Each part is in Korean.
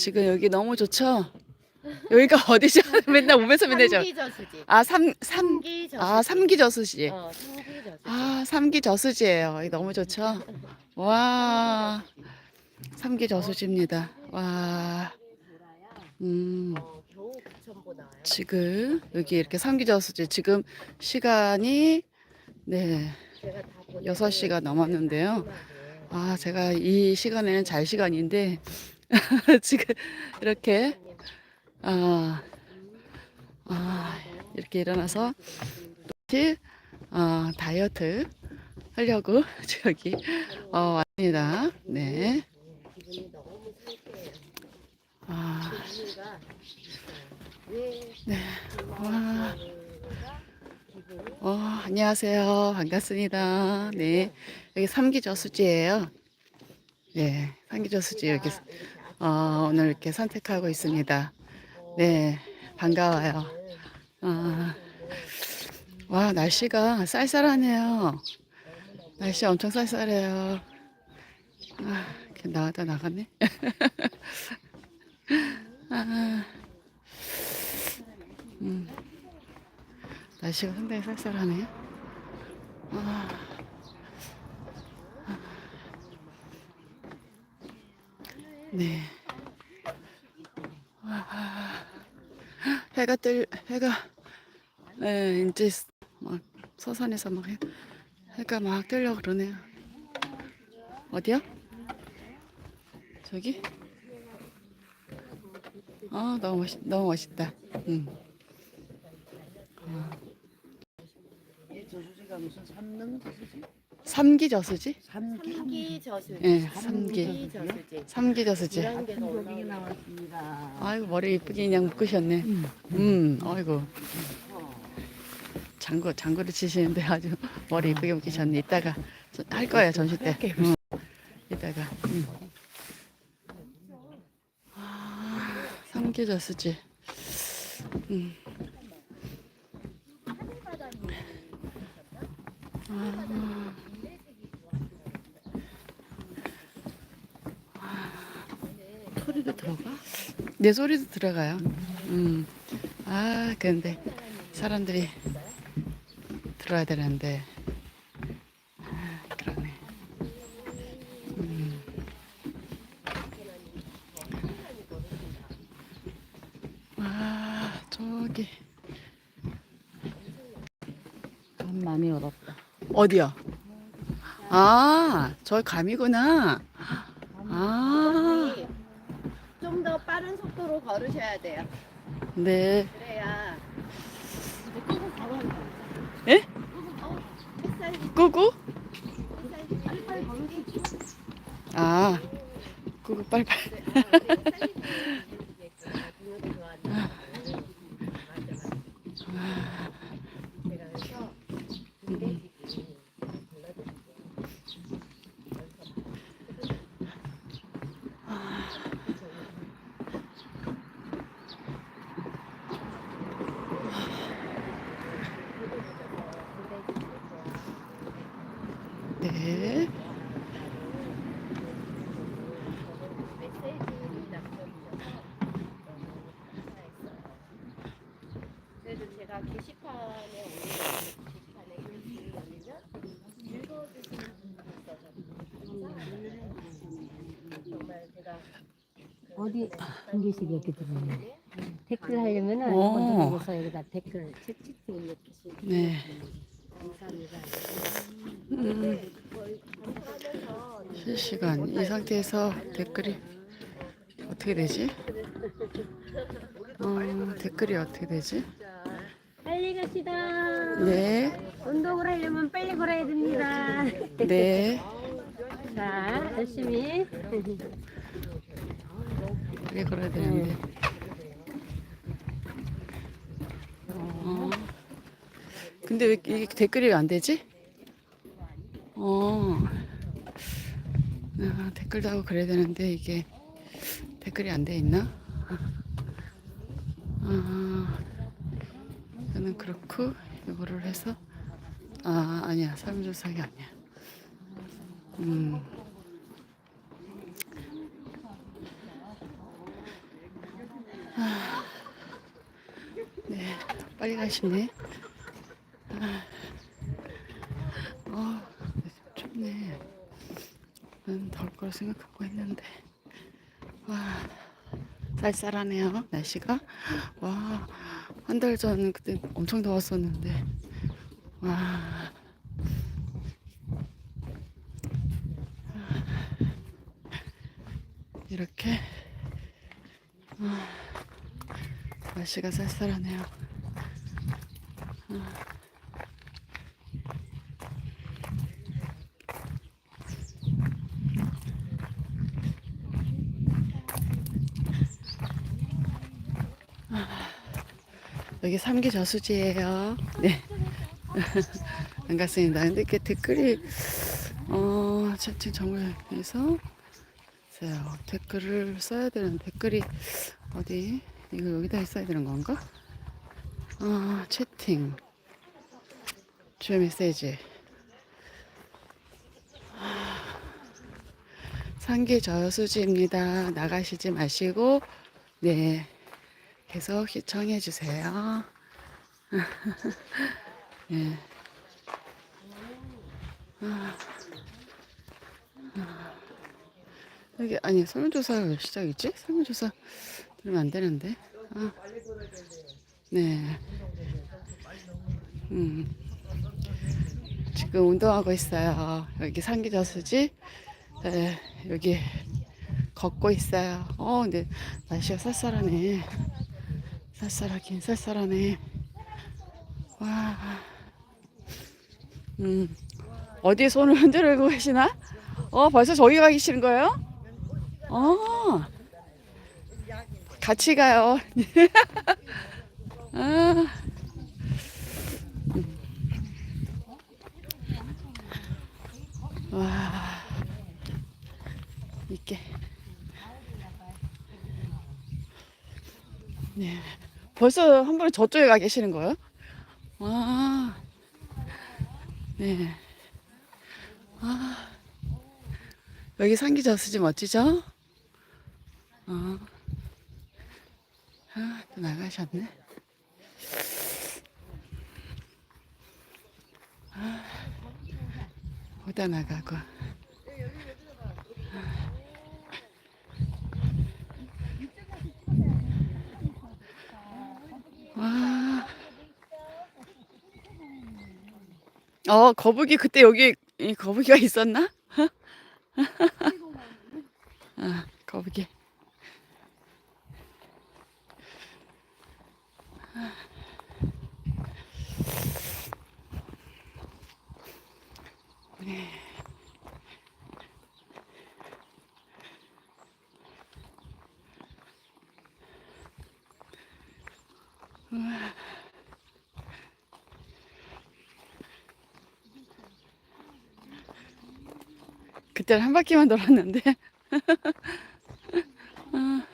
지금 여기 너무 좋죠? 여기가 어디죠? 맨날 오면서 맨날 저. 삼기저수지. 아, 삼, 삼, 삼기저수지. 아, 삼기 저수지. 어, 삼기저수지. 아, 삼기 저수지예요. 여기 너무 좋죠? 와, 삼기 저수지입니다. 와, 음, 어, 겨우 9천보 나와요. 지금 여기 이렇게 삼기 저수지. 지금 시간이 네, 제가 다 보내드려요. 6시가 넘었는데요. 아, 제가 이 시간에는 잘 시간인데 지금 이렇게 아, 아 이렇게 일어나서 또 어, 다이어트 하려고 저기 어, 왔습니다. 네. 아, 네. 와. 어, 안녕하세요. 반갑습니다. 네. 여기 삼기저수지예요. 네. 삼기저수지 여기 어, 오늘 이렇게 선택하고 있습니다. 네. 반가워요. 아, 와, 날씨가 쌀쌀하네요. 날씨 엄청 쌀쌀해요. 아, 나왔다 나갔네. 아, 음, 날씨가 상당히 쌀쌀하네요. 아, 네. 와, 해가 뜰, 해가, 네, 이제 막 서산에서 막 해, 해가 막 뜨려고 그러네요. 어디야? 저기? 아, 너무 멋있, 너무 멋있다. 응. 저수지가 무슨 삼능 저수지? 삼기 저수지? 삼기 삼기 저수지. 예, 삼기. 삼기 저수지. 삼기 저수지. 올라오는 나왔습니다. 아이고, 머리 이쁘게 그냥 묶으셨네. 음, 아이고. 장구, 장구를 치시는데 아주 머리 이쁘게 묶으셨네. 이따가 저- 할 거예요, 전시 때. 응. 이따가. 응. 아, 삼기 저수지. 음. 소리도 들어가? 내 소리도 들어가요. 음. 아, 근데 사람들이 들어야 되는데. 아, 그러네. 음. 아, 저기 참 많이 얼었다. 어디야? 아, 저 감이구나. 아, 좀 더 빠른 속도로 걸으셔야 돼요. 네. 그래야 끄고 걸어야. 예? 끄고 어, 햇살? 햇살 빨리빨리 걸으시죠. 아, 꾸꾸 빨빨. 네, 아, 네, 햇살이 동료도 좋아하는 맞아 맞아. 제가 그래서 군대지기 불러드릴게요. 네. 메시지를 남겨주셔서 너무 감사했어요. 그래도 제가 게시판에 올리면 게시판에 글을 올리면 읽어주시는 분들이 있어서. 정말 제가 그 어디 한 개씩 이렇게 들어오네. 댓글 하려면은 오. 여기서 여기다 댓글 채찍 이렇게 네. 감사합니다. 음, 실시간 이 상태에서 댓글이 어떻게 되지? 어, 댓글이 어떻게 되지? 빨리 갑시다. 네, 운동을 하려면 빨리 걸어야 됩니다. 네. 자, 열심히. 그래 걸어야 되는데. 어. 근데 왜 이게 댓글이 왜 안 되지? 어. 아, 댓글도 하고 그래야 되는데 이게 댓글이 안 돼 있나? 저는 그렇고 이거를 해서 아 아니야 설문조사가 아니야. 음. 아, 네, 빨리 가시네. 아, 어, 춥네. 난 더울 거라 생각하고 했는데. 와, 쌀쌀하네요, 날씨가. 와, 한 달 전 그때 엄청 더웠었는데. 와. 이렇게 아, 날씨가 쌀쌀하네요. 아. 여기 삼기 저수지예요. 네. 반갑습니다. 근데 이렇게 댓글이 어 채팅 정글에서. 댓글을 써야 되는 댓글이 어디 이거 여기다 써야 되는 건가? 아 채팅 주요 메시지 상기 저수지입니다. 나가시지 마시고 네 계속 시청해 주세요. 네. 여기 아니 설문조사가 몇 시작이지? 설문조사 들으면 안 되는데. 아. 네. 음. 지금 운동하고 있어요. 여기 상기저수지. 네, 여기 걷고 있어요. 어, 근데 날씨가 쌀쌀하네. 쌀쌀하긴 쌀쌀하네. 와. 음. 어디에 손을 흔들고 계시나? 어, 벌써 저기 가 계시는 거예요? 어. 같이 가요. 아. 와. 이게. 네. 벌써 한 번에 저쪽에 가 계시는 거예요? 와. 네. 아. 여기 상기 저수지 멋지죠? 어. 아, 또 나가셨네. 아, 오다 나가고. 와. 어, 거북이 그때 여기 이 거북이가 있었나? 아, 거북이. 그때는 한 바퀴만 돌았는데. 아,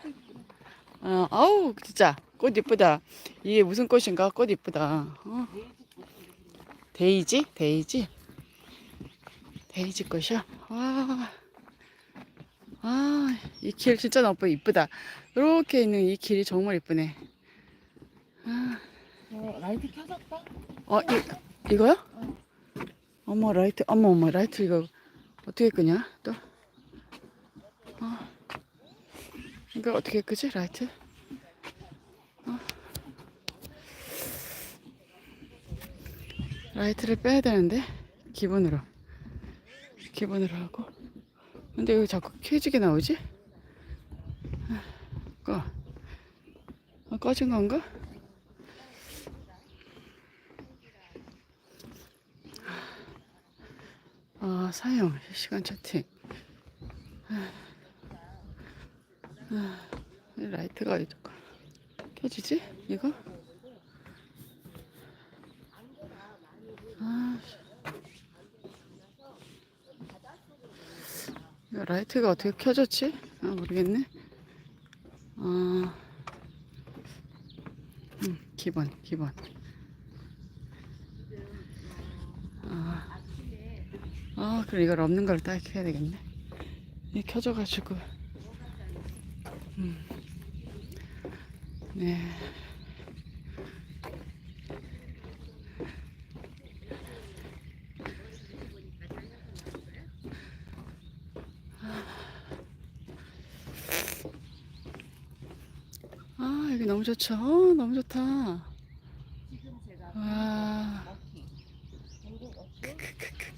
어, 아우 진짜 꽃 이쁘다. 이게 무슨 꽃인가? 꽃 이쁘다. 어. 데이지? 데이지? 데이지 꽃이야? 와. 아, 이 길 진짜 너무 이쁘다. 이렇게 있는 이 길이 정말 이쁘네. 아, 어, 라이트 켜졌다? 어, 이, 이거요? 어머, 라이트, 어머, 어머, 라이트 이거 어떻게 끄냐? 또? 어. 이거 어떻게 끄지? 라이트? 어. 라이트를 빼야 되는데 기본으로 기본으로 하고 근데 왜 자꾸 켜지게 나오지? 아, 꺼 어, 꺼진 건가? 아, 사용 실시간 채팅. 라이트가 켜지지? 이거? 아, 라이트가 어떻게 켜졌지? 아, 모르겠네. 아, 음, 기본, 기본. 그럼 이걸 없는 걸 따게 해야 되겠네. 이 켜져가지고. 음. 네. 아, 여기 너무 좋죠? 어, 너무 좋다. 와. 크크크.